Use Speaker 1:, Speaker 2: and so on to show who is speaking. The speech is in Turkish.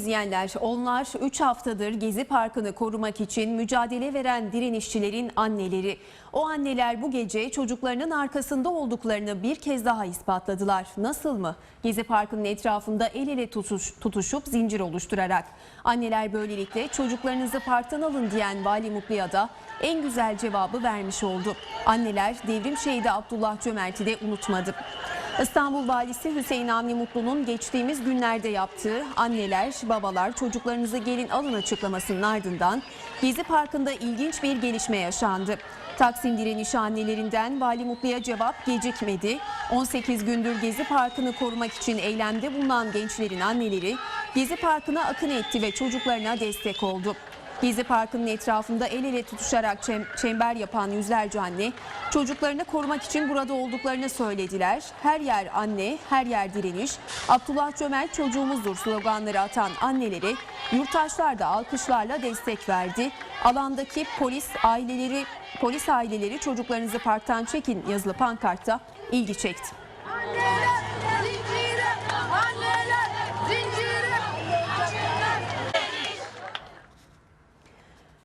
Speaker 1: izleyenler, onlar 3 haftadır Gezi Parkı'nı korumak için mücadele veren direnişçilerin anneleri. O anneler bu gece çocuklarının arkasında olduklarını bir kez daha ispatladılar. Nasıl mı? Gezi Parkı'nın etrafında el ele tutuş, tutuşup zincir oluşturarak. Anneler böylelikle çocuklarınızı parktan alın diyen Vali Mutlu'ya da en güzel cevabı vermiş oldu. Anneler devrim şehidi Abdullah Cömert'i de unutmadı. İstanbul Valisi Hüseyin Avni Mutlu'nun geçtiğimiz günlerde yaptığı anneler, babalar çocuklarınızı gelin alın açıklamasının ardından Gezi Parkı'nda ilginç bir gelişme yaşandı. Taksim direnişi annelerinden Vali Mutlu'ya cevap gecikmedi. 18 gündür Gezi Parkı'nı korumak için eylemde bulunan gençlerin anneleri Gezi Parkı'na akın etti ve çocuklarına destek oldu. Gezi Parkı'nın etrafında el ele tutuşarak çem- çember yapan yüzlerce anne çocuklarını korumak için burada olduklarını söylediler. Her yer anne, her yer direniş. Abdullah Cömert çocuğumuzdur sloganları atan annelere yurttaşlar da alkışlarla destek verdi. Alandaki polis aileleri polis aileleri çocuklarınızı parktan çekin yazılı pankartta ilgi çekti.
Speaker 2: Anneler